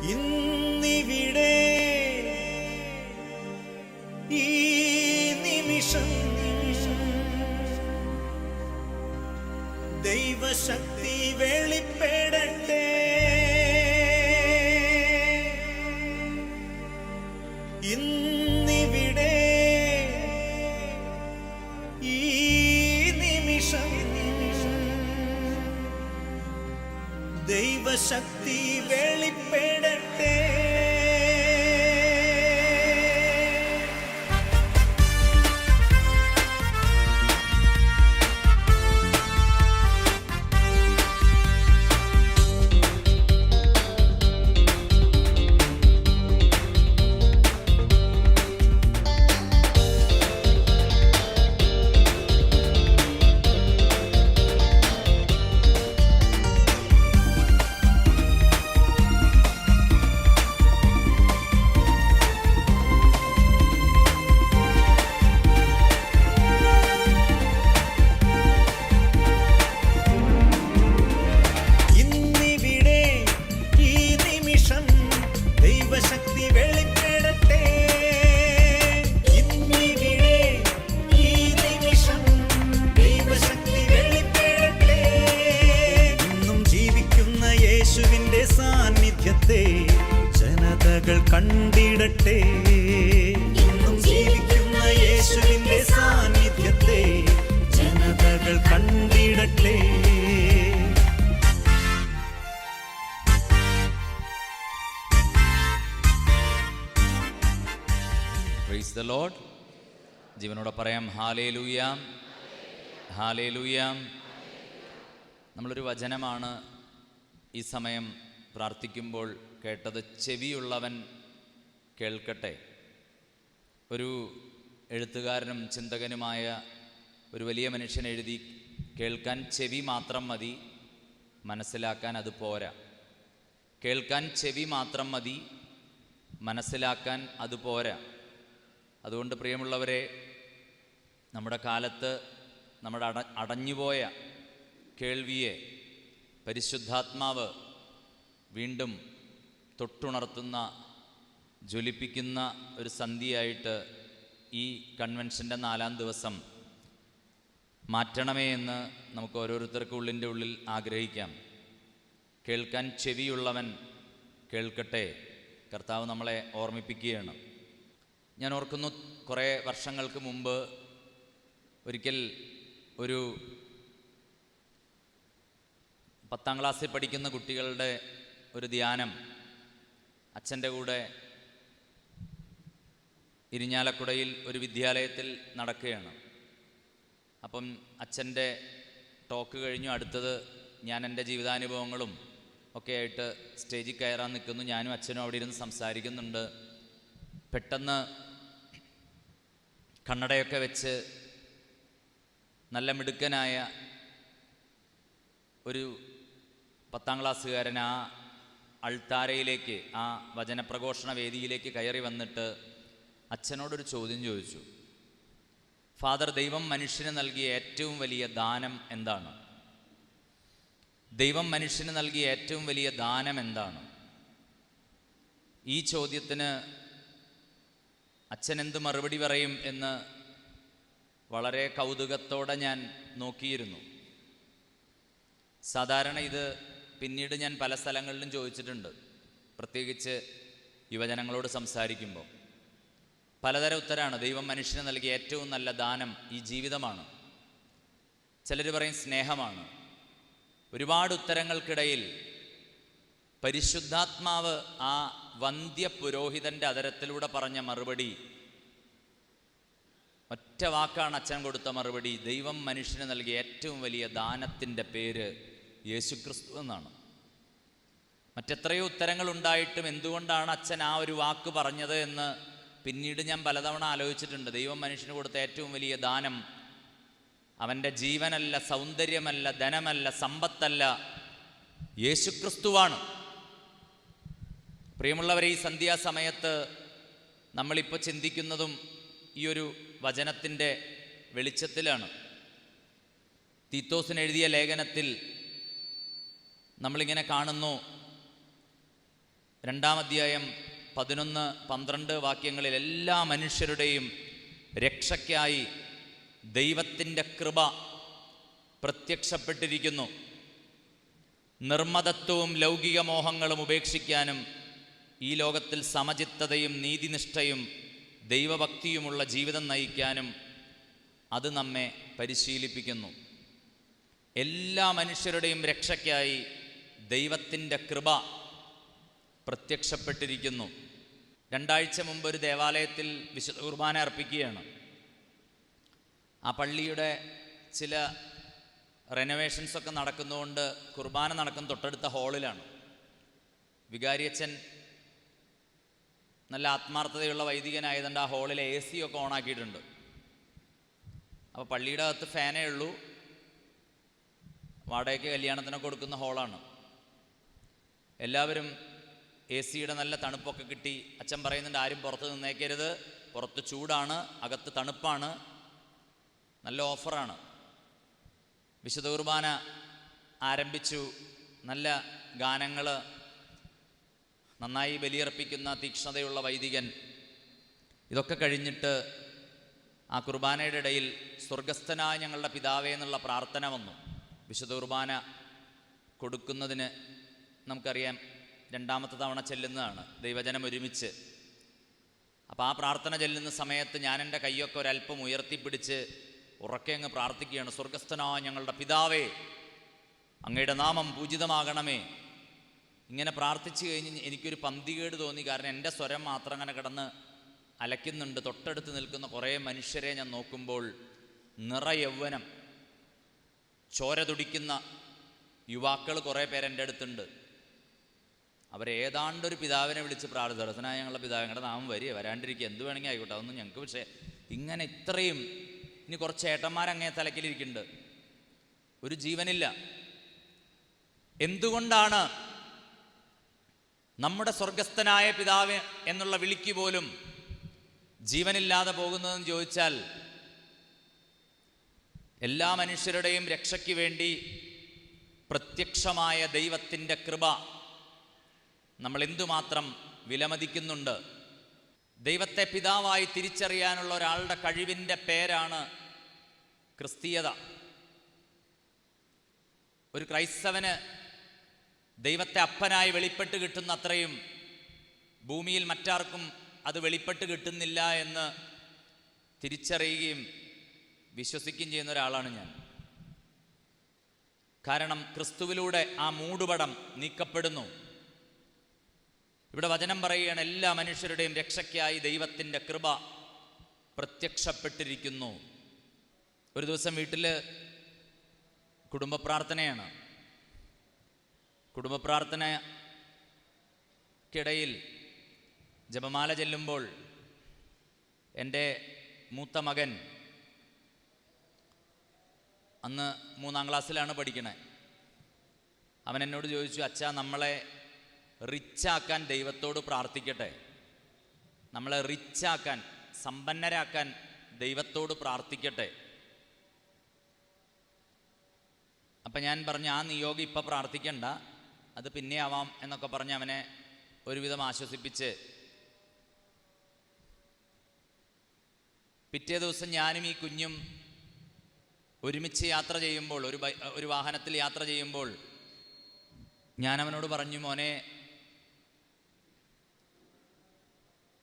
因 praise the load ജീവനോടെ പറയാം ഹാലേ ലൂയാം ഹാലേ ലൂയാം നമ്മളൊരു വചനമാണ് ഈ സമയം പ്രാർത്ഥിക്കുമ്പോൾ കേട്ടത് ചെവിയുള്ളവൻ കേൾക്കട്ടെ. ഒരു എഴുത്തുകാരനും ചിന്തകനുമായ ഒരു വലിയ മനുഷ്യൻ എഴുതി കേൾക്കാൻ ചെവി മാത്രം മതി മനസ്സിലാക്കാൻ അത് പോരാ. കേൾക്കാൻ ചെവി മാത്രം മതി മനസ്സിലാക്കാൻ അത് പോരാ. അതുകൊണ്ട് പ്രിയമുള്ളവരെ നമ്മുടെ കാലത്ത് നമ്മുടെ അട അടഞ്ഞുപോയ കേൾവിയെ പരിശുദ്ധാത്മാവ് വീണ്ടും തൊട്ടുണർത്തുന്ന ജ്വലിപ്പിക്കുന്ന ഒരു സന്ധിയായിട്ട് ഈ കൺവെൻഷന്റെ നാലാം ദിവസം മാറ്റണമേ എന്ന് നമുക്ക് ഓരോരുത്തർക്കും ഉള്ളിന്റെ ഉള്ളിൽ ആഗ്രഹിക്കാം. കേൾക്കാൻ ചെവിയുള്ളവൻ കേൾക്കട്ടെ. കർത്താവ് നമ്മളെ ഓർമ്മിപ്പിക്കുകയാണ്. ഞാൻ ഓർക്കുന്നു കുറേ വർഷങ്ങൾക്ക് മുമ്പ് ഒരിക്കൽ ഒരു പത്താം ക്ലാസ്സിൽ പഠിക്കുന്ന കുട്ടികളുടെ ഒരു ധ്യാനം അച്ഛന്റെ കൂടെ ഇരിഞ്ഞാലക്കുടയിൽ ഒരു വിദ്യാലയത്തിൽ നടക്കുകയാണ്. അപ്പം അച്ഛന്റെ ടോക്ക് കഴിഞ്ഞു അടുത്തത് ഞാൻ എന്റെ ജീവിതാനുഭവങ്ങളും ഒക്കെ ആയിട്ട് സ്റ്റേജിൽ കയറാൻ നിൽക്കുന്നു. ഞാനും അച്ഛനും അവിടെ ഇരുന്ന് സംസാരിക്കുന്നുണ്ട്. പെട്ടെന്ന് കണ്ണടയൊക്കെ വെച്ച് നല്ല മിടുക്കനായ ഒരു പത്താം ക്ലാസ്സുകാരൻ ആ അൾത്താരയിലേക്ക് ആ വചനപ്രഘോഷണ വേദിയിലേക്ക് കയറി വന്നിട്ട് അച്ഛനോടൊരു ചോദ്യം ചോദിച്ചു. ഫാദർ ദൈവം മനുഷ്യന് നൽകിയ ഏറ്റവും വലിയ ദാനം എന്താണ്? ദൈവം മനുഷ്യന് നൽകിയ ഏറ്റവും വലിയ ദാനം എന്താണ്? ഈ ചോദ്യത്തിന് അച്ഛൻ എന്ത് മറുപടി പറയും എന്ന് വളരെ കൗതുകത്തോടെ ഞാൻ നോക്കിയിരുന്നു. സാധാരണ ഇത് പിന്നീട് ഞാൻ പല സ്ഥലങ്ങളിലും ചോദിച്ചിട്ടുണ്ട്. പ്രത്യേകിച്ച് യുവജനങ്ങളോട് സംസാരിക്കുമ്പോൾ. പലതരം ഉത്തരമാണ് ദൈവം മനുഷ്യന് നൽകിയ ഏറ്റവും നല്ല ദാനം ഈ ജീവിതമാണ്. ചിലർ പറയും സ്നേഹമാണ്. ഒരുപാട് ഉത്തരങ്ങൾക്കിടയിൽ പരിശുദ്ധാത്മാവ് ആ വന്ധ്യ പുരോഹിതന്റെ അതരത്തിലൂടെ പറഞ്ഞ മറുപടി ഒറ്റ വാക്കാണ് അച്ഛൻ കൊടുത്ത മറുപടി. ദൈവം മനുഷ്യന് നൽകിയ ഏറ്റവും വലിയ ദാനത്തിന്റെ പേര് യേശുക്രിസ്തു എന്നാണ്. മറ്റെത്രയോ ഉത്തരങ്ങൾ ഉണ്ടായിട്ടും എന്തുകൊണ്ടാണ് അച്ഛൻ ആ ഒരു വാക്ക് പറഞ്ഞത് എന്ന് പിന്നീട് ഞാൻ പലതവണ ആലോചിച്ചിട്ടുണ്ട്. ദൈവം മനുഷ്യന് കൊടുത്ത ഏറ്റവും വലിയ ദാനം അവന്റെ ജീവനല്ല സൗന്ദര്യമല്ല ധനമല്ല സമ്പത്തല്ല യേശുക്രിസ്തുവാണ്. പ്രിയമുള്ളവരെ ഈ സന്ധ്യാസമയത്ത് നമ്മളിപ്പോൾ ചിന്തിക്കുന്നതും ഈ ഒരു വചനത്തിന്റെ വെളിച്ചത്തിലാണ്. തീത്തോസിന് എഴുതിയ ലേഖനത്തിൽ നമ്മളിങ്ങനെ കാണുന്നു. രണ്ടാം അധ്യായം പതിനൊന്ന് പന്ത്രണ്ട് വാക്യങ്ങളിൽ എല്ലാ മനുഷ്യരുടെയും രക്ഷയ്ക്കായി ദൈവത്തിന്റെ കൃപ പ്രത്യക്ഷപ്പെട്ടിരിക്കുന്നു. നിർമ്മതത്വവും ലൗകിക മോഹങ്ങളും ഉപേക്ഷിക്കാനും ഈ ലോകത്തിൽ സമചിത്തതയും നീതിനിഷ്ഠയും ദൈവഭക്തിയുമുള്ള ജീവിതം നയിക്കാനും അത് നമ്മെ പരിശീലിപ്പിക്കുന്നു. എല്ലാ മനുഷ്യരുടെയും രക്ഷയ്ക്കായി ദൈവത്തിന്റെ കൃപ പ്രത്യക്ഷപ്പെട്ടിരിക്കുന്നു. രണ്ടാഴ്ച മുമ്പ് ഒരു ദേവാലയത്തിൽ വിശുദ്ധ കുർബാന അർപ്പിക്കുകയാണ്. ആ പള്ളിയുടെ ചില റെനോവേഷൻസൊക്കെ നടക്കുന്നതുകൊണ്ട് കുർബാന നടക്കുന്ന തൊട്ടടുത്ത ഹാളിലാണ് വികാരിയച്ഛൻ നല്ല ആത്മാർത്ഥതയുള്ള വൈദികനായതുകൊണ്ട് ആ ഹോളിൽ എ സി ഒക്കെ ഓണാക്കിയിട്ടുണ്ട് അപ്പോൾ പള്ളിയുടെ അകത്ത് ഫാനേ ഉള്ളൂ. വാടകയ്ക്ക് കല്യാണത്തിനൊക്കെ കൊടുക്കുന്ന ഹോളാണ് എല്ലാവരും എ സിയുടെ നല്ല തണുപ്പൊക്കെ കിട്ടി. അച്ഛൻ പറയുന്നുണ്ട് ആരും പുറത്ത് നിന്നേക്കരുത്. പുറത്ത് ചൂടാണ് അകത്ത് തണുപ്പാണ്. നല്ല ഓഫറാണ് വിശുദ്ധ കുർബാന ആരംഭിച്ചു. നല്ല ഗാനങ്ങൾ നന്നായി ബലിയർപ്പിക്കുന്ന തീക്ഷ്ണതയുള്ള വൈദികൻ. ഇതൊക്കെ കഴിഞ്ഞിട്ട് ആ കുർബാനയുടെ ഇടയിൽ സ്വർഗസ്ഥനായ ഞങ്ങളുടെ പിതാവേ എന്നുള്ള പ്രാർത്ഥന വന്നു. വിശുദ്ധ കുർബാന കൊടുക്കുന്നതിന് നമുക്കറിയാം രണ്ടാമത്തെ തവണ ചെല്ലുന്നതാണ്. ദൈവജനം ഒരുമിച്ച്. അപ്പോൾ ആ പ്രാർത്ഥന ചെല്ലുന്ന സമയത്ത് ഞാൻ എന്റെ കൈയൊക്കെ ഒരല്പം ഉയർത്തിപ്പിടിച്ച് ഉറക്കെ അങ്ങ് പ്രാർത്ഥിക്കുകയാണ്. സ്വർഗസ്ഥനായ ഞങ്ങളുടെ പിതാവേ അങ്ങയുടെ നാമം പൂജിതമാകണമേ. ഇങ്ങനെ പ്രാർത്ഥിച്ചു കഴിഞ്ഞ് എനിക്കൊരു പന്തികേട് തോന്നി. കാരണം എന്റെ സ്വരം മാത്രം അങ്ങനെ കിടന്ന് അലയ്ക്കുന്നുണ്ട്. തൊട്ടടുത്ത് നിൽക്കുന്ന കുറേ മനുഷ്യരെ ഞാൻ നോക്കുമ്പോൾ നിറയൗവനം ചോര തുടിക്കുന്ന യുവാക്കൾ കുറേ പേര് എന്റെ അടുത്തുണ്ട്. അവരേതാണ്ടൊരു പിതാവിനെ വിളിച്ച് പ്രാർത്ഥന ഞങ്ങളുടെ പിതാവ് ഞങ്ങളുടെ നാമം വരിക. വരാണ്ടിരിക്കുക. എന്ത് വേണമെങ്കിൽ ആയിക്കോട്ടെ. അതൊന്നും ഞങ്ങൾക്ക് പക്ഷേ ഇങ്ങനെ ഇത്രയും ഇനി കുറച്ച് ഏട്ടന്മാരങ്ങേ തലക്കിലിരിക്കുന്നുണ്ട്. ഒരു ജീവനില്ല. എന്തുകൊണ്ടാണ് നമ്മുടെ സ്വർഗസ്ഥനായ പിതാവ് എന്നുള്ള വിളിക്ക് പോലും ജീവനില്ലാതെ പോകുന്നതെന്ന് ചോദിച്ചാൽ എല്ലാ മനുഷ്യരുടെയും രക്ഷയ്ക്ക് വേണ്ടി പ്രത്യക്ഷമായ ദൈവത്തിന്റെ കൃപ നമ്മൾ എന്തുമാത്രം വിലമതിക്കുന്നുണ്ട്. ദൈവത്തെ പിതാവായി തിരിച്ചറിയാനുള്ള ഒരാളുടെ കഴിവിന്റെ പേരാണ് ക്രിസ്തീയത. ഒരു ക്രൈസ്തവന് ദൈവത്തെ അപ്പനായി വെളിപ്പെട്ട് കിട്ടുന്ന അത്രയും ഭൂമിയിൽ മറ്റാർക്കും അത് വെളിപ്പെട്ട് കിട്ടുന്നില്ല എന്ന് തിരിച്ചറിയുകയും വിശ്വസിക്കുകയും ചെയ്യുന്ന ഒരാളാണ് ഞാൻ. കാരണം ക്രിസ്തുവിലൂടെ ആ മൂടുപടം നീക്കപ്പെടുന്നു. ഇവിടെ വചനം പറയുകയാണ് എല്ലാ മനുഷ്യരുടെയും രക്ഷയ്ക്കായി ദൈവത്തിന്റെ കൃപ പ്രത്യക്ഷപ്പെട്ടിരിക്കുന്നു. ഒരു ദിവസം വീട്ടിൽ കുടുംബ പ്രാർത്ഥനയാണ് കുടുംബ പ്രാർത്ഥനയ്ക്കിടയിൽ ജപമാല ചെല്ലുമ്പോൾ എന്റെ മൂത്ത മകൻ അന്ന് മൂന്നാം ക്ലാസ്സിലാണ് പഠിക്കണേ. അവൻ എന്നോട് ചോദിച്ചു അച്ഛാ നമ്മളെ റിച്ചാക്കാൻ ദൈവത്തോട് പ്രാർത്ഥിക്കട്ടെ. നമ്മളെ റിച്ചാക്കാൻ സമ്പന്നരാക്കാൻ ദൈവത്തോട് പ്രാർത്ഥിക്കട്ടെ. അപ്പം ഞാൻ പറഞ്ഞു ആ നിയോഗം ഇപ്പം പ്രാർത്ഥിക്കണ്ട. അത് പിന്നെ ആവാം എന്നൊക്കെ പറഞ്ഞ് അവനെ ഒരുവിധം ആശ്വസിപ്പിച്ച് പിറ്റേ ദിവസം ഞാനും ഈ കുഞ്ഞും ഒരുമിച്ച് യാത്ര ചെയ്യുമ്പോൾ ഒരു ഒരു വാഹനത്തിൽ യാത്ര ചെയ്യുമ്പോൾ ഞാൻ അവനോട് പറഞ്ഞു മോനെ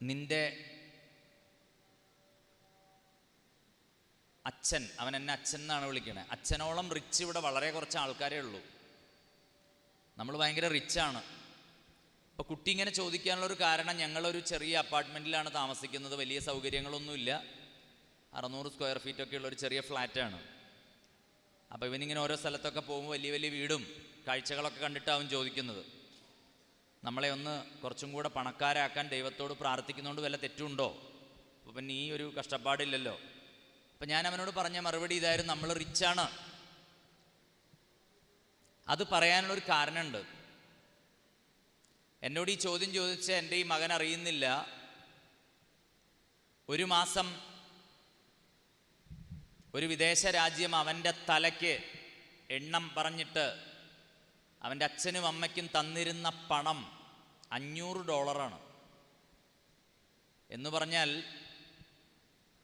നിന്റെ അച്ഛൻ അവൻ എന്നെ അച്ഛൻ എന്നാണ് വിളിക്കണേ. അച്ഛനോളം റിച്ച് ഇവിടെ വളരെ കുറച്ച് ആൾക്കാരേ ഉള്ളൂ. നമ്മൾ ഭയങ്കര റിച്ചാണ് അപ്പോൾ കുട്ടി ഇങ്ങനെ ചോദിക്കാനുള്ള ഒരു കാരണം ഞങ്ങളൊരു ചെറിയ അപ്പാർട്ട്മെന്റിലാണ് താമസിക്കുന്നത്. വലിയ സൗകര്യങ്ങളൊന്നുമില്ല. അറുന്നൂറ് സ്ക്വയർ ഫീറ്റ് ഒക്കെ ഉള്ള ഒരു ചെറിയ ഫ്ലാറ്റാണ് അപ്പോൾ ഇവനിങ്ങനെ ഓരോ സ്ഥലത്തൊക്കെ പോകുമ്പോൾ വലിയ വലിയ വീടും കാഴ്ചകളൊക്കെ കണ്ടിട്ടാവും ചോദിക്കുന്നത്. നമ്മളെ ഒന്ന് കുറച്ചും കൂടെ പണക്കാരാക്കാൻ ദൈവത്തോട് പ്രാർത്ഥിക്കുന്നതുകൊണ്ട് വല്ല തെറ്റുണ്ടോ? അപ്പോൾ പിന്നെ ഈ ഒരു കഷ്ടപ്പാടില്ലല്ലോ. അപ്പം ഞാൻ അവനോട് പറഞ്ഞ മറുപടി ഇതായിരുന്നു. നമ്മൾ റിച്ചാണ് അത് പറയാനുള്ളൊരു കാരണമുണ്ട്. എന്നോട് ഈ ചോദ്യം ചോദിച്ച എന്റെ ഈ മകൻ അറിയുന്നില്ല. ഒരു മാസം ഒരു വിദേശ രാജ്യം അവന്റെ തലയ്ക്ക് എണ്ണം പറഞ്ഞിട്ട് അവന്റെ അച്ഛനും അമ്മയ്ക്കും തന്നിരുന്ന പണം അഞ്ഞൂറ് ഡോളറാണ്. എന്ന് പറഞ്ഞാൽ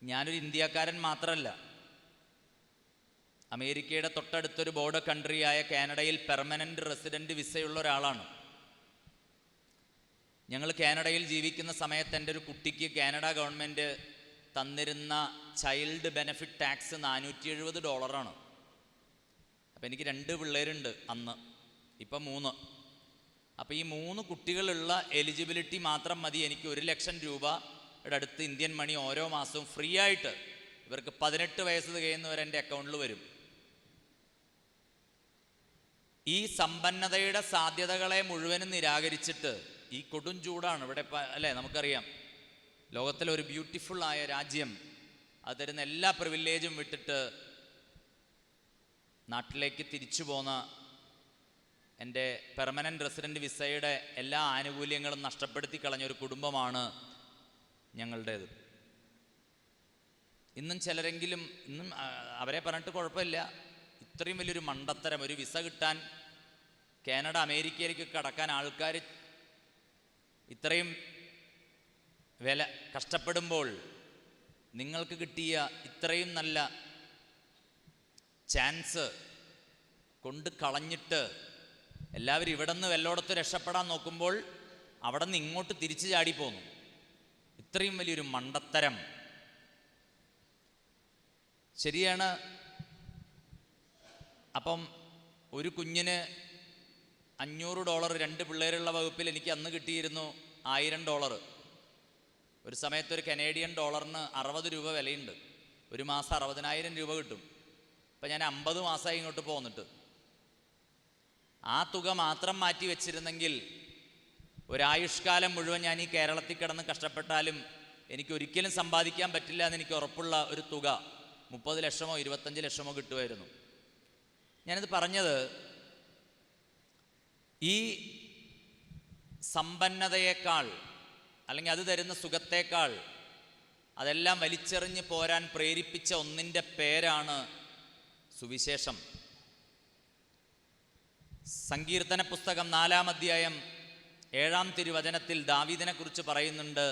ഞാനൊരു ഇന്ത്യക്കാരൻ മാത്രമല്ല. അമേരിക്കയുടെ തൊട്ടടുത്തൊരു ബോർഡർ കൺട്രിയായ കാനഡയിൽ പെർമനന്റ് റെസിഡന്റ് വിസയുള്ള ഒരാളാണ്. ഞങ്ങൾ കാനഡയിൽ ജീവിക്കുന്ന സമയത്ത് എന്റെ ഒരു കുട്ടിക്ക് കാനഡ ഗവൺമെന്റ് തന്നിരുന്ന ചൈൽഡ് ബെനഫിറ്റ് ടാക്സ് നാനൂറ്റി എഴുപത് ഡോളറാണ് അപ്പം എനിക്ക് രണ്ട് പിള്ളേരുണ്ട് അന്ന്. ഇപ്പം മൂന്ന്. അപ്പോൾ ഈ മൂന്ന് കുട്ടികളുള്ള എലിജിബിലിറ്റി മാത്രം മതി. എനിക്ക് ഒരു ലക്ഷം രൂപയുടെ അടുത്ത് ഇന്ത്യൻ മണി ഓരോ മാസവും ഫ്രീ ആയിട്ട് ഇവർക്ക് പതിനെട്ട് വയസ്സ് കഴിയുന്നവർ എന്റെ അക്കൗണ്ടിൽ വരും. ഈ സമ്പന്നതയുടെ സാധ്യതകളെ മുഴുവനും നിരാകരിച്ചിട്ട് ഈ കൊടും ചൂടാണ്. ഇവിടെ അല്ലേ? നമുക്കറിയാം. ലോകത്തിലെ ഒരു ബ്യൂട്ടിഫുൾ ആയ രാജ്യം അത് തരുന്ന എല്ലാ പ്രിവില്ലേജും വിട്ടിട്ട് നാട്ടിലേക്ക് തിരിച്ചു പോന്ന എന്റെ പെർമനന്റ് റെസിഡന്റ് വിസയുടെ എല്ലാ ആനുകൂല്യങ്ങളും നഷ്ടപ്പെടുത്തി കളഞ്ഞ ഒരു കുടുംബമാണ് ഞങ്ങളുടേത്. ഇന്നും ചിലരെങ്കിലും ഇന്നും അവരെ പറഞ്ഞിട്ട് കുഴപ്പമില്ല. ഇത്രയും വലിയൊരു മണ്ടത്തരം ഒരു വിസ കിട്ടാൻ കാനഡ അമേരിക്കയിലേക്ക് കടക്കാൻ ആൾക്കാർ ഇത്രയും വില കഷ്ടപ്പെടുമ്പോൾ നിങ്ങൾക്ക് കിട്ടിയ ഇത്രയും നല്ല ചാൻസ് കൊണ്ട് കളഞ്ഞിട്ട് എല്ലാവരും ഇവിടെ നിന്ന് വല്ലോടത്ത് രക്ഷപ്പെടാൻ നോക്കുമ്പോൾ അവിടെ നിന്ന് ഇങ്ങോട്ട് തിരിച്ചു ചാടിപ്പോന്നു ഇത്രയും വലിയൊരു മണ്ടത്തരം. ശരിയാണ്. അപ്പം ഒരു കുഞ്ഞിന് അഞ്ഞൂറ് ഡോളർ രണ്ട് പിള്ളേരുള്ള വകുപ്പിൽ എനിക്ക് അന്ന് കിട്ടിയിരുന്നു ആയിരം ഡോളർ. ഒരു സമയത്ത് ഒരു കനേഡിയൻ ഡോളറിന് അറുപത് രൂപ വിലയുണ്ട്. ഒരു മാസം അറുപതിനായിരം രൂപ കിട്ടും. ഇപ്പം ഞാൻ അമ്പത് മാസമായി ഇങ്ങോട്ട് പോന്നിട്ട്. ആ തുക മാത്രം മാറ്റി വെച്ചിരുന്നെങ്കിൽ ഒരായുഷ്കാലം മുഴുവൻ ഞാൻ ഈ കേരളത്തിൽ കിടന്ന് കഷ്ടപ്പെട്ടാലും എനിക്ക് ഒരിക്കലും സമ്പാദിക്കാൻ പറ്റില്ല എന്ന് എനിക്ക് ഉറപ്പുള്ള ഒരു തുക മുപ്പത് ലക്ഷമോ ഇരുപത്തഞ്ച് ലക്ഷമോ കിട്ടുമായിരുന്നു. ഞാനിത് പറഞ്ഞത് ഈ സമ്പന്നതയേക്കാൾ അല്ലെങ്കിൽ അത് തരുന്ന സുഖത്തേക്കാൾ അതെല്ലാം വലിച്ചെറിഞ്ഞ് പോരാൻ പ്രേരിപ്പിച്ച ഒന്നിന്റെ പേരാണ് സുവിശേഷം. സങ്കീർത്തന പുസ്തകം നാലാം അധ്യായം ഏഴാം തിരുവചനത്തിൽ ദാവീദിനെക്കുറിച്ച് പറയുന്നുണ്ട്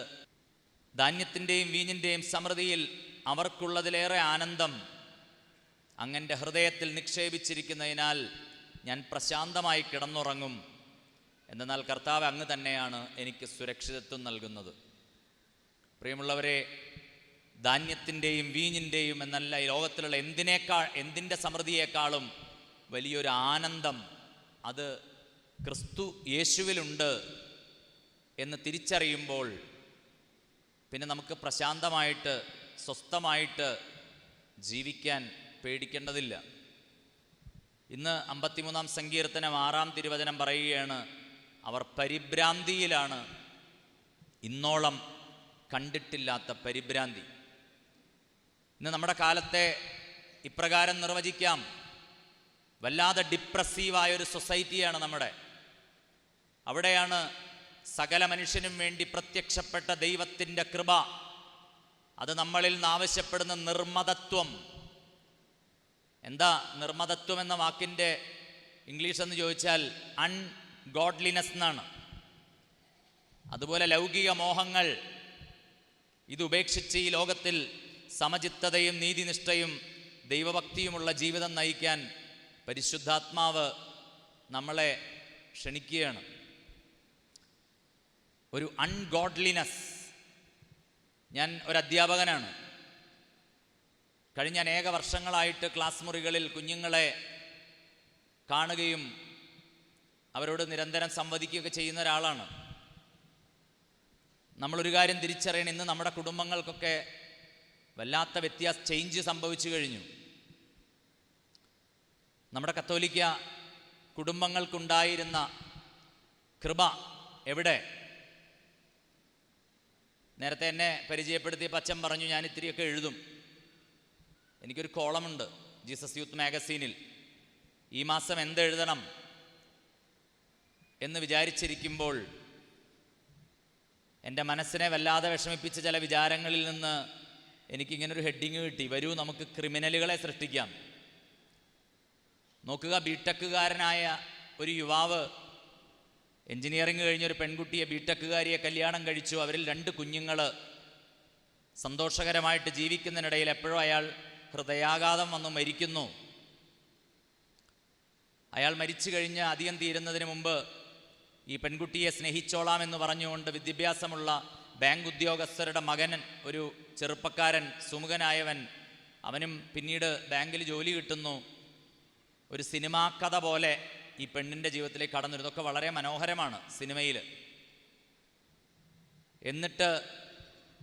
ധാന്യത്തിന്റെയും വീഞ്ഞിന്റെയും സമൃദ്ധിയിൽ അവർക്കുള്ളതിലേറെ ആനന്ദം അങ്ങന്റെ ഹൃദയത്തിൽ നിക്ഷേപിച്ചിരിക്കുന്നതിനാൽ ഞാൻ പ്രശാന്തമായി കിടന്നുറങ്ങും. എന്നാൽ കർത്താവ് അങ്ങ് തന്നെയാണ് എനിക്ക് സുരക്ഷിതത്വം നൽകുന്നത്. പ്രിയമുള്ളവരെ ധാന്യത്തിന്റെയും വീഞ്ഞിന്റെയും എന്നല്ല ഈ ലോകത്തിലുള്ള എന്തിനേക്കാൾ എന്തിന്റെ സമൃദ്ധിയേക്കാളും വലിയൊരു ആനന്ദം അത് ക്രിസ്തു യേശുവിലുണ്ട് എന്ന് തിരിച്ചറിയുമ്പോൾ പിന്നെ നമുക്ക് പ്രശാന്തമായിട്ട് സ്വസ്ഥമായിട്ട് ജീവിക്കാൻ പേടിക്കേണ്ടതില്ല. ഇന്ന് അമ്പത്തിമൂന്നാം സങ്കീർത്തനം ആറാം തിരുവചനം പറയുകയാണ് അവർ പരിഭ്രാന്തിയിലാണ്. ഇന്നോളം കണ്ടിട്ടില്ലാത്ത പരിഭ്രാന്തി. ഇന്ന് നമ്മുടെ കാലത്തെ ഇപ്രകാരം നിർവചിക്കാം. വല്ലാതെ ഡിപ്രസീവായ ഒരു സൊസൈറ്റിയാണ് നമ്മുടെ. അവിടെയാണ് സകല മനുഷ്യനും വേണ്ടി പ്രത്യക്ഷപ്പെട്ട ദൈവത്തിന്റെ കൃപ. അത് നമ്മളിൽ നിന്ന് ആവശ്യപ്പെടുന്ന നിർമ്മതത്വം. എന്താ നിർമ്മതത്വം എന്ന വാക്കിന്റെ ഇംഗ്ലീഷ് എന്ന് ചോദിച്ചാൽ അൺഗോഡ്ലിനെസ് എന്നാണ്. അതുപോലെ ലൗകിക മോഹങ്ങൾ ഇത് ഉപേക്ഷിച്ച് ഈ ലോകത്തിൽ സമചിത്തതയും നീതിനിഷ്ഠയും ദൈവഭക്തിയുമുള്ള ജീവിതം നയിക്കാൻ പരിശുദ്ധാത്മാവ് നമ്മളെ ക്ഷണിക്കുകയാണ്. ഒരു അൺഗോഡ്ലിനെസ് ഞാൻ ഒരു അധ്യാപകനാണ്. കഴിഞ്ഞ അനേക വർഷങ്ങളായിട്ട് ക്ലാസ് മുറികളിൽ കുഞ്ഞുങ്ങളെ കാണുകയും അവരോട് നിരന്തരം സംവദിക്കുകയൊക്കെ ചെയ്യുന്ന ഒരാളാണ്. നമ്മളൊരു കാര്യം തിരിച്ചറിയണം. ഇന്ന് നമ്മുടെ കുടുംബങ്ങൾക്കൊക്കെ വല്ലാത്ത വ്യത്യാസ ചേഞ്ച് സംഭവിച്ചു കഴിഞ്ഞു. നമ്മുടെ കത്തോലിക്ക കുടുംബങ്ങൾക്കുണ്ടായിരുന്ന കൃപ എവിടെ? നേരത്തെ എന്നെ പരിചയപ്പെടുത്തിയ പച്ചം പറഞ്ഞു ഞാൻ ഇത്തിരിയൊക്കെ എഴുതും. എനിക്കൊരു കോളമുണ്ട് ജീസസ് യൂത്ത് മാഗസീനിൽ. ഈ മാസം എന്തെഴുതണം എന്ന് വിചാരിച്ചിരിക്കുമ്പോൾ എന്റെ മനസ്സിനെ വല്ലാതെ വിഷമിപ്പിച്ച ചില വിചാരങ്ങളിൽ നിന്ന് എനിക്കിങ്ങനൊരു ഹെഡിങ് കിട്ടി. വരൂ നമുക്ക് ക്രിമിനലുകളെ സൃഷ്ടിക്കാം. നോക്കുക ബിടെക്കുകാരനായ ഒരു യുവാവ് എഞ്ചിനീയറിംഗ് കഴിഞ്ഞൊരു പെൺകുട്ടിയെ ബിടെക്കുകാരിയെ കല്യാണം കഴിച്ചു. അവരിൽ രണ്ട് കുഞ്ഞുങ്ങൾ സന്തോഷകരമായിട്ട് ജീവിക്കുന്നതിനിടയിൽ എപ്പോഴും അയാൾ ഹൃദയാഘാതം വന്ന് മരിക്കുന്നു. അയാൾ മരിച്ചു കഴിഞ്ഞ് അധികം തീരുന്നതിന് മുമ്പ് ഈ പെൺകുട്ടിയെ സ്നേഹിച്ചോളാം എന്ന് പറഞ്ഞുകൊണ്ട് വിദ്യാഭ്യാസമുള്ള ബാങ്ക് ഉദ്യോഗസ്ഥരുടെ മകൻ ഒരു ചെറുപ്പക്കാരൻ സുമുഖനായവൻ അവനും പിന്നീട് ബാങ്കിൽ ജോലി കിട്ടുന്നു. ഒരു സിനിമാ കഥ പോലെ ഈ പെണ്ണിന്റെ ജീവിതത്തിലേക്ക് കടന്നു ഇതൊക്കെ വളരെ മനോഹരമാണ് സിനിമയിൽ. എന്നിട്ട്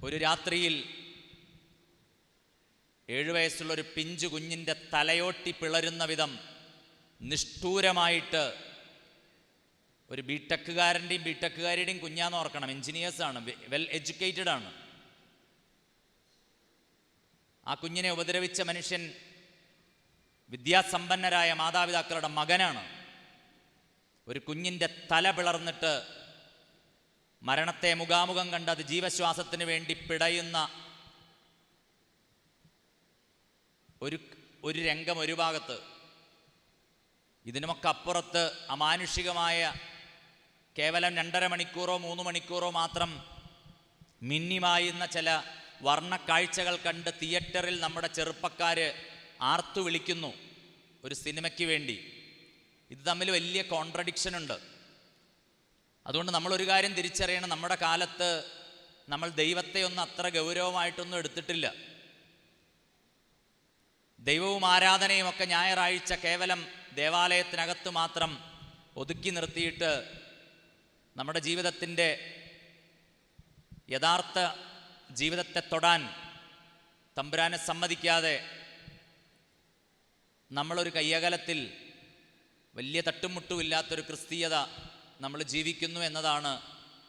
ഒരു രാത്രിയിൽ ഏഴു വയസ്സുള്ള ഒരു പിഞ്ചു കുഞ്ഞിന്റെ തലയോട്ടി പിളരുന്ന വിധം നിഷ്ഠൂരമായിട്ട് ഒരു ബിടെക്കുകാരന്റെയും ബിടെക്കുകാരുടെയും കുഞ്ഞാന്ന് ഓർക്കണം. എഞ്ചിനീയേഴ്സാണ് വെൽ എഡ്യൂക്കേറ്റഡ് ആണ്. ആ കുഞ്ഞിനെ ഉപദ്രവിച്ച മനുഷ്യൻ വിദ്യാസമ്പന്നരായ മാതാപിതാക്കളുടെ മകനാണ്. ഒരു കുഞ്ഞിന്റെ തല പിളർന്നിട്ട് മരണത്തെ മുഖാമുഖം കണ്ട് അത് ജീവശ്വാസത്തിന് വേണ്ടി പിടയുന്ന ഒരു ഒരു രംഗം ഒരു ഭാഗത്ത്. ഇതിനുമൊക്കെ അപ്പുറത്ത് അമാനുഷികമായ കേവലം രണ്ടര മണിക്കൂറോ മൂന്ന് മണിക്കൂറോ മാത്രം മിന്നിമായുന്ന ചില വർണക്കാഴ്ചകൾ കണ്ട് തിയേറ്ററിൽ നമ്മുടെ ചെറുപ്പക്കാർ ആർത്തു വിളിക്കുന്നു ഒരു സിനിമയ്ക്ക് വേണ്ടി. ഇത് തമ്മിൽ വലിയ കോൺട്രഡിക്ഷൻ ഉണ്ട്. അതുകൊണ്ട് നമ്മളൊരു കാര്യം തിരിച്ചറിയണം. നമ്മുടെ കാലത്ത് നമ്മൾ ദൈവത്തെ ഒന്നും അത്ര ഗൗരവമായിട്ടൊന്നും എടുത്തിട്ടില്ല. ദൈവവും ആരാധനയും ഒക്കെ ഞായറാഴ്ച കേവലം ദേവാലയത്തിനകത്ത് മാത്രം ഒതുക്കി നിർത്തിയിട്ട് നമ്മുടെ ജീവിതത്തിന്റെ യഥാർത്ഥ ജീവിതത്തെ തൊടാൻ തമ്പുരാനെ സമ്മതിക്കാതെ നമ്മളൊരു കയ്യകലത്തിൽ വലിയ തട്ടുമുട്ടുമില്ലാത്തൊരു ക്രിസ്തീയത നമ്മൾ ജീവിക്കുന്നു എന്നതാണ്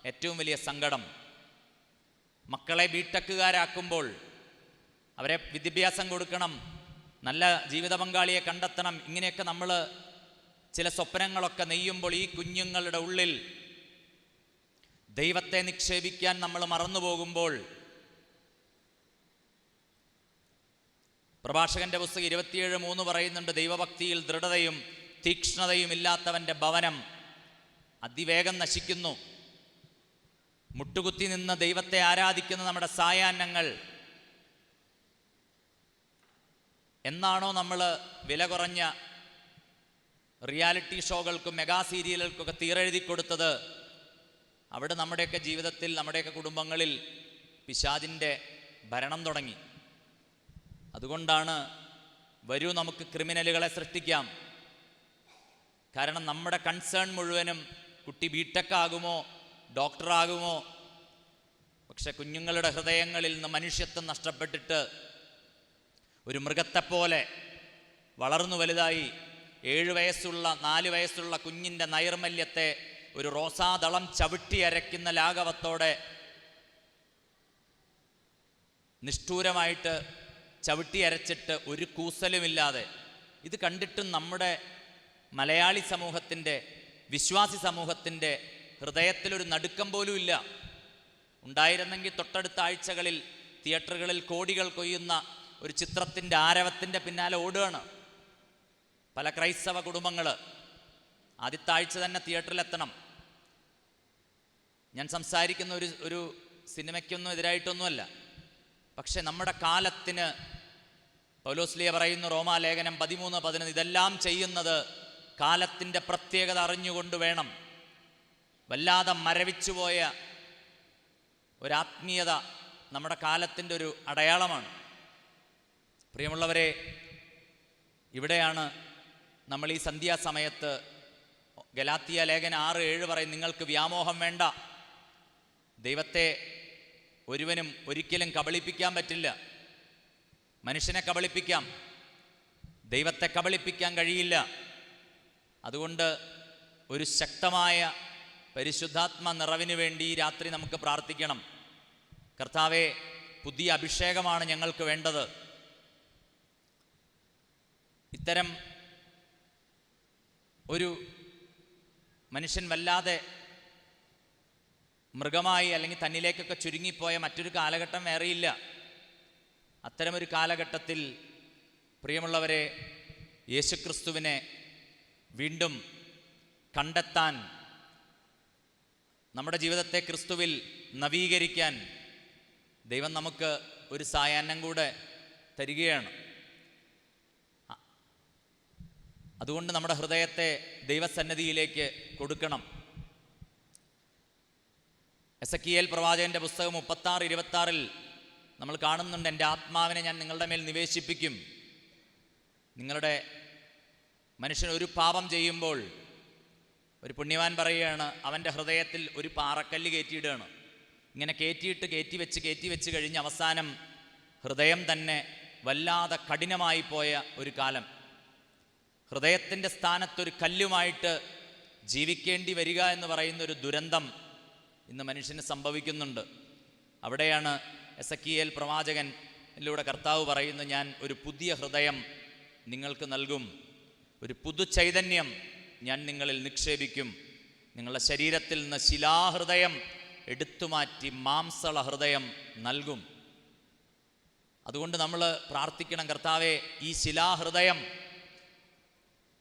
ഏറ്റവും വലിയ സങ്കടം. മക്കളെ ബിടെക്കുകാരാക്കുമ്പോൾ അവരെ വിദ്യാഭ്യാസം കൊടുക്കണം നല്ല ജീവിത പങ്കാളിയെ കണ്ടെത്തണം. ഇങ്ങനെയൊക്കെ നമ്മൾ ചില സ്വപ്നങ്ങളൊക്കെ നെയ്യുമ്പോൾ ഈ കുഞ്ഞുങ്ങളുടെ ഉള്ളിൽ ദൈവത്തെ നിക്ഷേപിക്കാൻ നമ്മൾ മറന്നു പോകുമ്പോൾ പ്രഭാഷകന്റെ പുസ്തകം ഇരുപത്തിയേഴ് മൂന്ന് പറയുന്നുണ്ട് ദൈവഭക്തിയിൽ ദൃഢതയും തീക്ഷ്ണതയും ഇല്ലാത്തവന്റെ ഭവനം അതിവേഗം നശിക്കുന്നു. മുട്ടുകുത്തി നിന്ന് ദൈവത്തെ ആരാധിക്കുന്ന നമ്മുടെ സായാഹ്നങ്ങൾ എന്നാണോ നമ്മൾ വില കുറഞ്ഞ റിയാലിറ്റി ഷോകൾക്കും മെഗാ സീരിയലുകൾക്കൊക്കെ തീരെഴുതി കൊടുത്തത്? അവിടെ നമ്മുടെയൊക്കെ ജീവിതത്തിൽ നമ്മുടെയൊക്കെ കുടുംബങ്ങളിൽ പിശാദിന്റെ ഭരണം തുടങ്ങി. അതുകൊണ്ടാണ് വരൂ നമുക്ക് ക്രിമിനലുകളെ സൃഷ്ടിക്കാം. കാരണം നമ്മുടെ കൺസേൺ മുഴുവനും കുട്ടി ബിടെക് ആകുമോ ഡോക്ടറാകുമോ പക്ഷെ കുഞ്ഞുങ്ങളുടെ ഹൃദയങ്ങളിൽ നിന്ന് മനുഷ്യത്വം നഷ്ടപ്പെട്ടിട്ട് ഒരു മൃഗത്തെപ്പോലെ വളർന്നു വലുതായി ഏഴ് വയസ്സുള്ള നാല് വയസ്സുള്ള കുഞ്ഞിന്റെ നൈർമല്യത്തെ ഒരു റോസാദളം ചവിട്ടി അരയ്ക്കുന്ന ലാഘവത്തോടെ നിഷ്ഠൂരമായിട്ട് ചവിട്ടി അരച്ചിട്ട് ഒരു കൂസലുമില്ലാതെ ഇത് കണ്ടിട്ടും നമ്മുടെ മലയാളി സമൂഹത്തിന്റെ വിശ്വാസി സമൂഹത്തിന്റെ ഹൃദയത്തിലൊരു നടുക്കം പോലും ഇല്ല ഉണ്ടായിരുന്നെങ്കിൽ തൊട്ടടുത്ത ആഴ്ചകളിൽ തിയേറ്ററുകളിൽ കോടികൾ കൊയ്യുന്ന ഒരു ചിത്രത്തിന്റെ ആരവത്തിന്റെ പിന്നാലെ ഓടുകയാണ് പല ക്രൈസ്തവ കുടുംബങ്ങൾ ആദ്യത്തെ ആഴ്ച തന്നെ തിയേറ്ററിലെത്തണം. ഞാൻ സംസാരിക്കുന്ന ഒരു ഒരു സിനിമയ്ക്കൊന്നും എതിരായിട്ടൊന്നുമല്ല. പക്ഷെ നമ്മുടെ കാലത്തിന് പൗലോസ്ലിയ പറയുന്നു റോമാലേഖനം പതിമൂന്ന് പതിനൊന്ന് ഇതെല്ലാം ചെയ്യുന്നത് കാലത്തിന്റെ പ്രത്യേകത അറിഞ്ഞുകൊണ്ട് വേണം. വല്ലാതെ മരവിച്ചുപോയ ഒരാത്മീയത നമ്മുടെ കാലത്തിന്റെ ഒരു അടയാളമാണ്. പ്രിയമുള്ളവരെ ഇവിടെയാണ് നമ്മൾ ഈ സന്ധ്യാസമയത്ത് ഗലാത്തിയ ലേഖന ആറ് ഏഴ് പറയും നിങ്ങൾക്ക് വ്യാമോഹം വേണ്ട. ദൈവത്തെ ഒരുവനും ഒരിക്കലും കബളിപ്പിക്കാൻ പറ്റില്ല. മനുഷ്യനെ കബളിപ്പിക്കാം. ദൈവത്തെ കബളിപ്പിക്കാൻ കഴിയില്ല. അതുകൊണ്ട് ഒരു ശക്തമായ പരിശുദ്ധാത്മ നിറവിന് വേണ്ടി ഈ രാത്രി നമുക്ക് പ്രാർത്ഥിക്കണം. കർത്താവെ പുതിയ അഭിഷേകമാണ് ഞങ്ങൾക്ക് വേണ്ടത്. ഇത്തരം ഒരു മനുഷ്യൻ വല്ലാതെ മൃഗമായി അല്ലെങ്കിൽ തന്നിലേക്കൊക്കെ ചുരുങ്ങിപ്പോയ മറ്റൊരു കാലഘട്ടം വേറെയില്ല. അത്തരമൊരു കാലഘട്ടത്തിൽ പ്രിയമുള്ളവരെ യേശുക്രിസ്തുവിനെ വീണ്ടും കണ്ടെത്താൻ നമ്മുടെ ജീവിതത്തെ ക്രിസ്തുവിൽ നവീകരിക്കാൻ ദൈവം നമുക്ക് ഒരു സായാഹ്നം കൂടെ തരികയാണ്. അതുകൊണ്ട് നമ്മുടെ ഹൃദയത്തെ ദൈവസന്നിധിയിലേക്ക് കൊടുക്കണം. എസ് കിയേൽ പ്രവാചകന്റെ പുസ്തകം മുപ്പത്താറ് ഇരുപത്താറിൽ നമ്മൾ കാണുന്നുണ്ട് എന്റെ ആത്മാവിനെ ഞാൻ നിങ്ങളുടെ മേൽ നിവേശിപ്പിക്കും. നിങ്ങളുടെ മനുഷ്യൻ ഒരു പാപം ചെയ്യുമ്പോൾ ഒരു പുണ്യവാൻ പറയുകയാണ് അവന്റെ ഹൃദയത്തിൽ ഒരു പാറക്കല്ല് കയറ്റിയിടുകയാണ്. ഇങ്ങനെ കയറ്റിയിട്ട് കയറ്റി വെച്ച് കയറ്റി വെച്ച് കഴിഞ്ഞ് അവസാനം ഹൃദയം തന്നെ വല്ലാതെ കഠിനമായി പോയ ഒരു കാലം. ഹൃദയത്തിന്റെ സ്ഥാനത്തൊരു കല്ലുമായിട്ട് ജീവിക്കേണ്ടി വരിക എന്ന് പറയുന്ന ഒരു ദുരന്തം ഇന്ന് മനുഷ്യന് സംഭവിക്കുന്നുണ്ട്. അവിടെയാണ് എസ് പ്രവാചകൻ പ്രവാചകനിലൂടെ കർത്താവ് പറയുന്നു ഞാൻ ഒരു പുതിയ ഹൃദയം നിങ്ങൾക്ക് നൽകും. ഒരു പുതു ചൈതന്യം ഞാൻ നിങ്ങളിൽ നിക്ഷേപിക്കും. നിങ്ങളുടെ ശരീരത്തിൽ നിന്ന് ശിലാഹൃദയം എടുത്തുമാറ്റി മാംസള ഹൃദയം നൽകും. അതുകൊണ്ട് നമ്മൾ പ്രാർത്ഥിക്കണം കർത്താവെ ഈ ശിലാഹൃദയം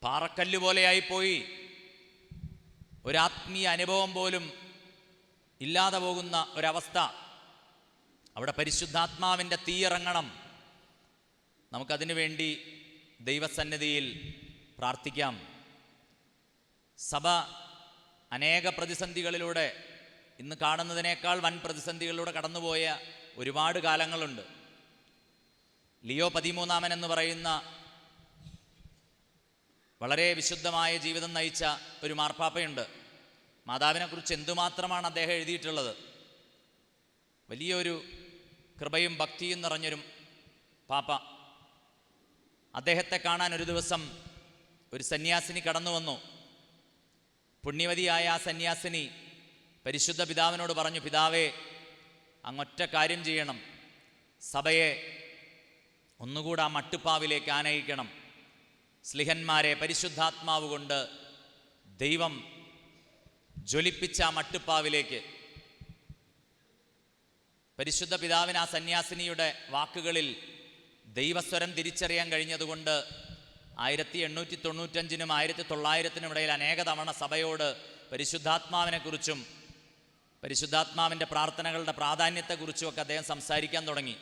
പാറക്കല്ല് പോലെയായിപ്പോയി. ഒരാത്മീയ അനുഭവം പോലും ഇല്ലാതെ പോകുന്ന ഒരവസ്ഥ. അവിടെ പരിശുദ്ധാത്മാവിന്റെ തീയിറങ്ങണം. നമുക്കതിനു വേണ്ടി ദൈവസന്നിധിയിൽ പ്രാർത്ഥിക്കാം. സഭ അനേക പ്രതിസന്ധികളിലൂടെ ഇന്ന് കാണുന്നതിനേക്കാൾ വൻ പ്രതിസന്ധികളിലൂടെ കടന്നുപോയ ഒരുപാട് കാലങ്ങളുണ്ട്. ലിയോ പതിമൂന്നാമൻ എന്ന് പറയുന്ന വളരെ വിശുദ്ധമായ ജീവിതം നയിച്ച ഒരു മാർപ്പാപ്പയുണ്ട്. മാതാവിനെക്കുറിച്ച് എന്തുമാത്രമാണ് അദ്ദേഹം എഴുതിയിട്ടുള്ളത്? വലിയൊരു കൃപയും ഭക്തിയും നിറഞ്ഞൊരു പാപ്പ. അദ്ദേഹത്തെ കാണാൻ ഒരു ദിവസം ഒരു സന്യാസിനി കടന്നു വന്നു. പുണ്യവതിയായ ആ സന്യാസിനി പരിശുദ്ധ പിതാവിനോട് പറഞ്ഞു പിതാവേ അങ്ങൊറ്റ കാര്യം ചെയ്യണം. സഭയെ ഒന്നുകൂടെ ആ മട്ടുപ്പാവിലേക്ക് ആനയിക്കണം. സ്ലിഹന്മാരെ പരിശുദ്ധാത്മാവ് കൊണ്ട് ദൈവം ജ്വലിപ്പിച്ച ആ മട്ടുപ്പാവിലേക്ക് പരിശുദ്ധ പിതാവിന് ആ സന്യാസിനിയുടെ വാക്കുകളിൽ ദൈവസ്വരം തിരിച്ചറിയാൻ കഴിഞ്ഞതുകൊണ്ട് ആയിരത്തി എണ്ണൂറ്റി തൊണ്ണൂറ്റഞ്ചിനും ആയിരത്തി തൊള്ളായിരത്തിനും ഇടയിൽ അനേക തവണ സഭയോട് പരിശുദ്ധാത്മാവിനെക്കുറിച്ചും പരിശുദ്ധാത്മാവിന്റെ പ്രാർത്ഥനകളുടെ പ്രാധാന്യത്തെക്കുറിച്ചും ഒക്കെ അദ്ദേഹം സംസാരിക്കാൻ തുടങ്ങി.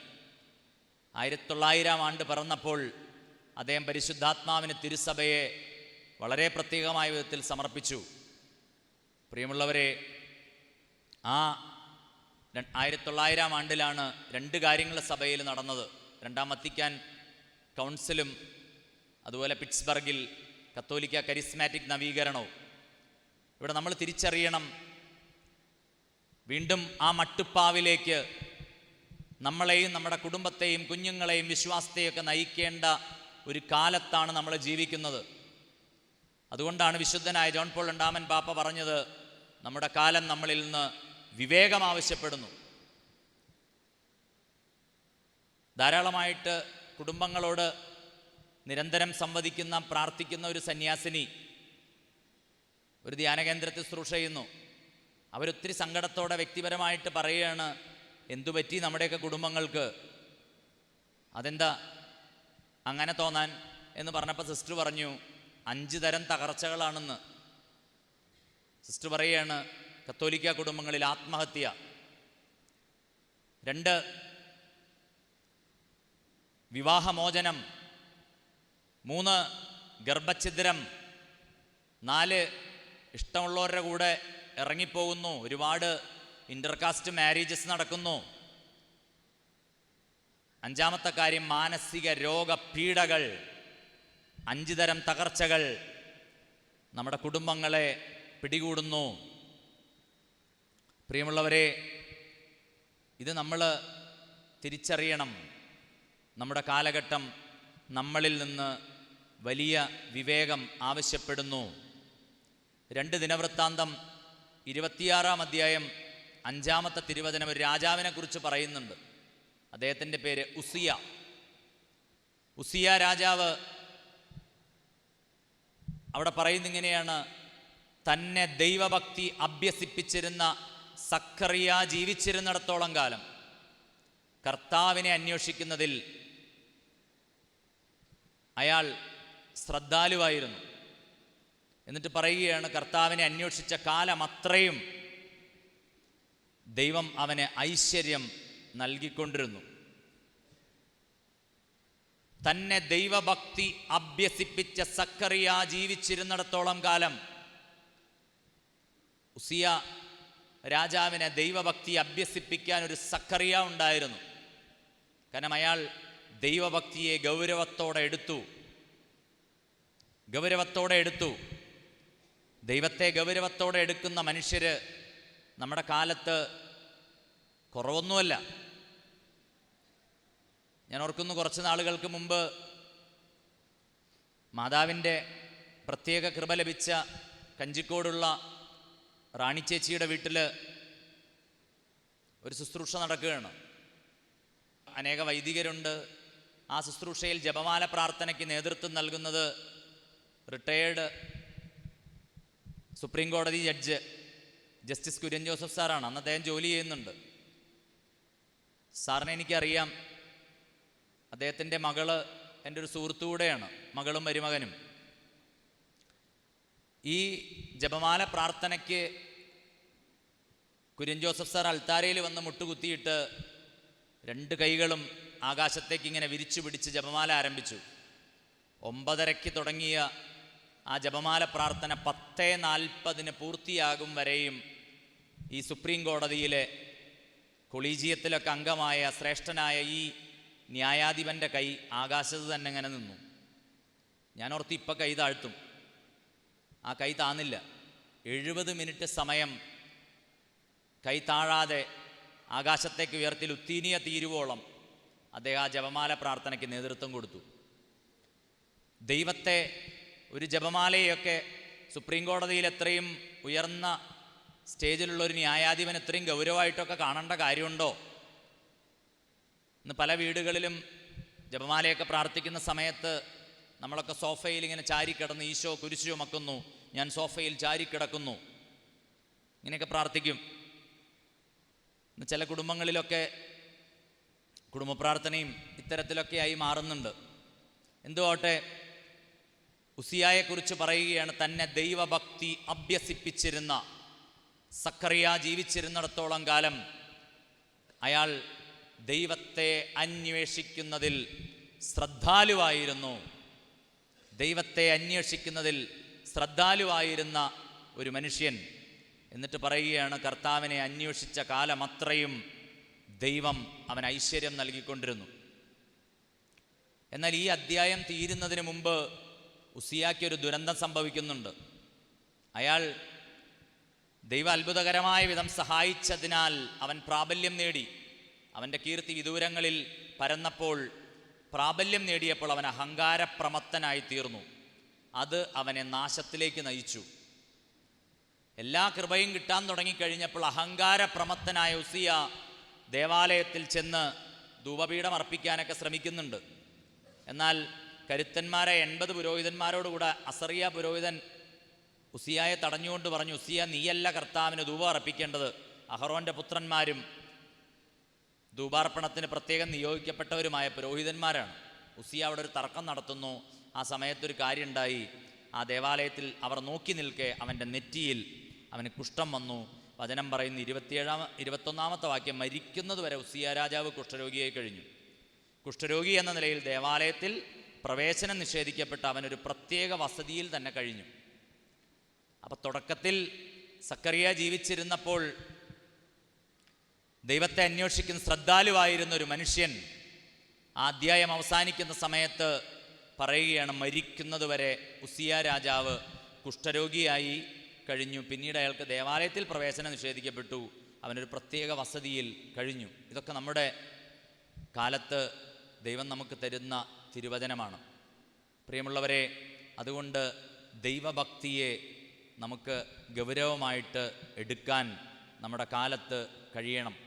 ആയിരത്തി തൊള്ളായിരം ആണ്ട് പിറന്നപ്പോൾ അദ്ദേഹം പരിശുദ്ധാത്മാവിന് തിരുസഭയെ വളരെ പ്രത്യേകമായ വിധത്തിൽ സമർപ്പിച്ചു. പ്രിയമുള്ളവരെ ആ ആയിരത്തി തൊള്ളായിരം ആണ്ടിലാണ് രണ്ട് കാര്യങ്ങൾ സഭയിൽ നടന്നത്. രണ്ടാം വത്തിക്കാൻ കൗൺസിലും അതുപോലെ പിറ്റ്സ്ബർഗിൽ കത്തോലിക്ക കരിസ്മാറ്റിക് നവീകരണവും. ഇവിടെ നമ്മൾ തിരിച്ചറിയണം വീണ്ടും ആ മട്ടുപ്പാവിലേക്ക് നമ്മളെയും നമ്മുടെ കുടുംബത്തെയും കുഞ്ഞുങ്ങളെയും വിശ്വാസത്തെയൊക്കെ നയിക്കേണ്ട ഒരു കാലത്താണ് നമ്മൾ ജീവിക്കുന്നത്. അതുകൊണ്ടാണ് വിശുദ്ധനായ ജോൺ പോൾ രണ്ടാമൻ പാപ്പ പറഞ്ഞത് നമ്മുടെ കാലം നമ്മളിൽ നിന്ന് വിവേകം ആവശ്യപ്പെടുന്നു. ധാരാളമായിട്ട് കുടുംബങ്ങളോട് നിരന്തരം സംവദിക്കുന്ന പ്രാർത്ഥിക്കുന്ന ഒരു സന്യാസിനി ഒരു ധ്യാനകേന്ദ്രത്തിൽ ശുശ്രൂഷ ചെയ്യുന്നു. അവരൊത്തിരി സങ്കടത്തോടെ വ്യക്തിപരമായിട്ട് പറയുകയാണ് എന്തു പറ്റി നമ്മുടെയൊക്കെ കുടുംബങ്ങൾക്ക്? അതെന്താ അങ്ങനെ തോന്നാൻ എന്ന് പറഞ്ഞപ്പോൾ സിസ്റ്റർ പറഞ്ഞു അഞ്ച് തരം തകർച്ചകളാണെന്ന്. സിസ്റ്റർ പറയുകയാണ് കത്തോലിക്ക കുടുംബങ്ങളിൽ ആത്മഹത്യ. രണ്ട് വിവാഹമോചനം. മൂന്ന് ഗർഭഛിദ്രം. നാല് ഇഷ്ടമുള്ളവരുടെ കൂടെ ഇറങ്ങിപ്പോകുന്നു. ഒരുപാട് ഇന്റർകാസ്റ്റ് മാരേജസ് നടക്കുന്നു. അഞ്ചാമത്തെ കാര്യം മാനസിക രോഗപീഠകൾ അഞ്ച് തരം തകർച്ചകൾ നമ്മുടെ കുടുംബങ്ങളെ പിടികൂടുന്നു. പ്രിയമുള്ളവരെ ഇത് നമ്മൾ തിരിച്ചറിയണം. നമ്മുടെ കാലഘട്ടം നമ്മളിൽ നിന്ന് വലിയ വിവേകം ആവശ്യപ്പെടുന്നു. രണ്ട് ദിനവൃത്താന്തം ഇരുപത്തിയാറാം അധ്യായം അഞ്ചാമത്തെ തിരുവചനം ഒരു രാജാവിനെ കുറിച്ച് പറയുന്നുണ്ട്. അദ്ദേഹത്തിന്റെ പേര് ഉസിയ. ഉസിയ രാജാവ് അവിടെ പറയുന്നിങ്ങനെയാണ് തന്നെ ദൈവഭക്തി അഭ്യസിപ്പിച്ചിരുന്ന സക്കറിയ ജീവിച്ചിരുന്നിടത്തോളം കാലം കർത്താവിനെ അന്വേഷിക്കുന്നതിൽ അയാൾ ശ്രദ്ധാലുവായിരുന്നു. എന്നിട്ട് പറയുകയാണ് കർത്താവിനെ അന്വേഷിച്ച കാലം അത്രയും ദൈവം അവനെ ഐശ്വര്യം നൽകിക്കൊണ്ടിരുന്നു. തന്നെ ദൈവഭക്തി അഭ്യസിപ്പിച്ച സക്കറിയ ജീവിച്ചിരുന്നിടത്തോളം കാലം ഉസിയ രാജാവിനെ ദൈവഭക്തി അഭ്യസിപ്പിക്കാൻ ഒരു സക്കറിയ ഉണ്ടായിരുന്നു. കാരണം അയാൾ ദൈവഭക്തിയെ ഗൗരവത്തോടെ എടുത്തു. ഗൗരവത്തോടെ എടുത്തു. ദൈവത്തെ ഗൗരവത്തോടെ എടുക്കുന്ന മനുഷ്യർ നമ്മുടെ കാലത്ത് കുറവൊന്നുമല്ല. ഞാൻ ഓർക്കുന്നു കുറച്ച് നാളുകൾക്ക് മുമ്പ് മാതാവിന്റെ പ്രത്യേക കൃപ ലഭിച്ച കഞ്ചിക്കോടുള്ള റാണി ചേച്ചിയുടെ വീട്ടിൽ ഒരു ശുശ്രൂഷ നടക്കുകയാണ്. അനേക വൈദികരുണ്ട്. ആ ശുശ്രൂഷയിൽ ജപമാല പ്രാർത്ഥനയ്ക്ക് നേതൃത്വം നൽകുന്നത് റിട്ടയേർഡ് സുപ്രീം കോടതി ജഡ്ജ് ജസ്റ്റിസ് കുര്യൻ ജോസഫ് സാറാണ്. അന്ന് അദ്ദേഹം ജോലി ചെയ്യുന്നുണ്ട്. സാറിനെ എനിക്കറിയാം. അദ്ദേഹത്തിന്റെ മകൾ എന്റെ ഒരു സുഹൃത്തുകൂടെയാണ് മകളും മരുമകനും. ഈ ജപമാല പ്രാർത്ഥനയ്ക്ക് കുര്യൻ ജോസഫ് സാർ അൾത്താരയിൽ വന്ന് മുട്ടുകുത്തിയിട്ട് രണ്ട് കൈകളും ആകാശത്തേക്ക് ഇങ്ങനെ വിരിച്ചു പിടിച്ച് ജപമാല ആരംഭിച്ചു. ഒമ്പതരയ്ക്ക് തുടങ്ങിയ ആ ജപമാല പ്രാർത്ഥന പത്തേ നാൽപ്പതിന് പൂർത്തിയാകും വരെയും ഈ സുപ്രീം കോടതിയിലെ കൊളീജിയത്തിലൊക്കെ അംഗമായ ശ്രേഷ്ഠനായ ഈ ന്യായാധിപന്റെ കൈ ആകാശത്ത് തന്നെ ഇങ്ങനെ നിന്നു. ഞാൻ ഓർത്ത് ഇപ്പം കൈ താഴ്ത്തും. ആ കൈ താന്നില്ല. എഴുപത് മിനിറ്റ് സമയം കൈ താഴാതെ ആകാശത്തേക്ക് ഉയർത്തി ലുത്തീനിയ തീരുവോളം അദ്ദേഹം ആ ജപമാല പ്രാർത്ഥനയ്ക്ക് നേതൃത്വം കൊടുത്തു. ദൈവത്തെ ഒരു ജപമാലയൊക്കെ സുപ്രീം കോടതിയിൽ എത്രയും ഉയർന്ന സ്റ്റേജിലുള്ള ഒരു ന്യായാധിപൻ എത്രയും ഗൗരവമായിട്ടൊക്കെ കാണേണ്ട കാര്യമുണ്ടോ? ഇന്ന് പല വീടുകളിലും ജപമാലയൊക്കെ പ്രാർത്ഥിക്കുന്ന സമയത്ത് നമ്മളൊക്കെ സോഫയിൽ ഇങ്ങനെ ചാരിക്കിടന്ന് ഈശോ കുരിശു ചുമക്കുന്നു. ഞാൻ സോഫയിൽ ചാരിക്കിടക്കുന്നു ഇങ്ങനെയൊക്കെ പ്രാർത്ഥിക്കും. ഇന്ന് ചില കുടുംബങ്ങളിലൊക്കെ കുടുംബ പ്രാർത്ഥനയും ഇത്തരത്തിലൊക്കെ ആയി മാറുന്നുണ്ട്. എന്തുവാട്ടെ ഉസിയായെക്കുറിച്ച് പറയുകയാണ് തന്നെ ദൈവഭക്തി അഭ്യസിപ്പിച്ചിരുന്ന സക്കറിയ ജീവിച്ചിരുന്നിടത്തോളം കാലം അയാൾ ദൈവത്തെ അന്വേഷിക്കുന്നതിൽ ശ്രദ്ധാലുവായിരുന്നു. ദൈവത്തെ അന്വേഷിക്കുന്നതിൽ ശ്രദ്ധാലുവായിരുന്ന ഒരു മനുഷ്യൻ. എന്നിട്ട് പറയുകയാണ് കർത്താവിനെ അന്വേഷിച്ച കാലമത്രയും ദൈവം അവൻ ഐശ്വര്യം നൽകിക്കൊണ്ടിരുന്നു. എന്നാൽ ഈ അധ്യായം തീരുന്നതിന് മുമ്പ് ഉസിയാക്ക് ഒരു ദുരന്തം സംഭവിക്കുന്നുണ്ട്. അയാൾ ദൈവ അത്ഭുതകരമായ വിധം സഹായിച്ചതിനാൽ അവൻ പ്രാബല്യം നേടി. അവന്റെ കീർത്തി വിദൂരങ്ങളിൽ പരന്നപ്പോൾ പ്രാബല്യം നേടിയപ്പോൾ അവൻ അഹങ്കാരപ്രമത്തനായി തീർന്നു. അത് അവനെ നാശത്തിലേക്ക് നയിച്ചു. എല്ലാ കൃപയും കിട്ടാൻ തുടങ്ങിക്കഴിഞ്ഞപ്പോൾ അഹങ്കാരപ്രമത്തനായ ഉസിയ ദേവാലയത്തിൽ ചെന്ന് ധൂപപീഠം അർപ്പിക്കാനൊക്കെ ശ്രമിക്കുന്നുണ്ട്. എന്നാൽ കരുത്തന്മാരെ എൺപത് പുരോഹിതന്മാരോടുകൂടെ അസറിയ പുരോഹിതൻ ഉസിയായെ തടഞ്ഞുകൊണ്ട് പറഞ്ഞു ഉസിയ നീയല്ല കർത്താവിന് ധൂപം അർപ്പിക്കേണ്ടത്. അഹറോന്റെ പുത്രന്മാരും ധൂപാർപ്പണത്തിന് പ്രത്യേകം നിയോഗിക്കപ്പെട്ടവരുമായ പുരോഹിതന്മാരാണ്. ഉസിയ അവിടെ ഒരു തർക്കം നടത്തുന്നു. ആ സമയത്തൊരു കാര്യമുണ്ടായി ആ ദേവാലയത്തിൽ അവർ നോക്കി നിൽക്കെ അവന്റെ നെറ്റിയിൽ അവന് കുഷ്ഠം വന്നു. വചനം പറയുന്ന ഇരുപത്തിയേഴാം ഇരുപത്തൊന്നാമത്തെ വാക്യം മരിക്കുന്നതുവരെ ഉസിയ രാജാവ് കുഷ്ഠരോഗിയായി കഴിഞ്ഞു. കുഷ്ഠരോഗി എന്ന നിലയിൽ ദേവാലയത്തിൽ പ്രവേശനം നിഷേധിക്കപ്പെട്ട അവനൊരു പ്രത്യേക വസതിയിൽ തന്നെ കഴിഞ്ഞു. അപ്പോൾ തുടക്കത്തിൽ സക്കറിയ ജീവിച്ചിരുന്നപ്പോൾ ദൈവത്തെ അന്വേഷിക്കുന്ന ശ്രദ്ധാലുവായിരുന്ന ഒരു മനുഷ്യൻ ആ അധ്യായം അവസാനിക്കുന്ന സമയത്ത് പറയുകയാണ് മരിക്കുന്നതുവരെ ഉസിയ രാജാവ് കുഷ്ഠരോഗിയായി കഴിഞ്ഞു. പിന്നീട് അയാൾക്ക് ദേവാലയത്തിൽ പ്രവേശനം നിഷേധിക്കപ്പെട്ടു. അവനൊരു പ്രത്യേക വസതിയിൽ കഴിഞ്ഞു. ഇതൊക്കെ നമ്മുടെ കാലത്ത് ദൈവം നമുക്ക് തരുന്ന തിരുവചനമാണ്. പ്രിയമുള്ളവരെ അതുകൊണ്ട് ദൈവഭക്തിയെ നമുക്ക് ഗൗരവമായിട്ട് എടുക്കാൻ നമ്മുടെ കാലത്ത് കഴിയണം.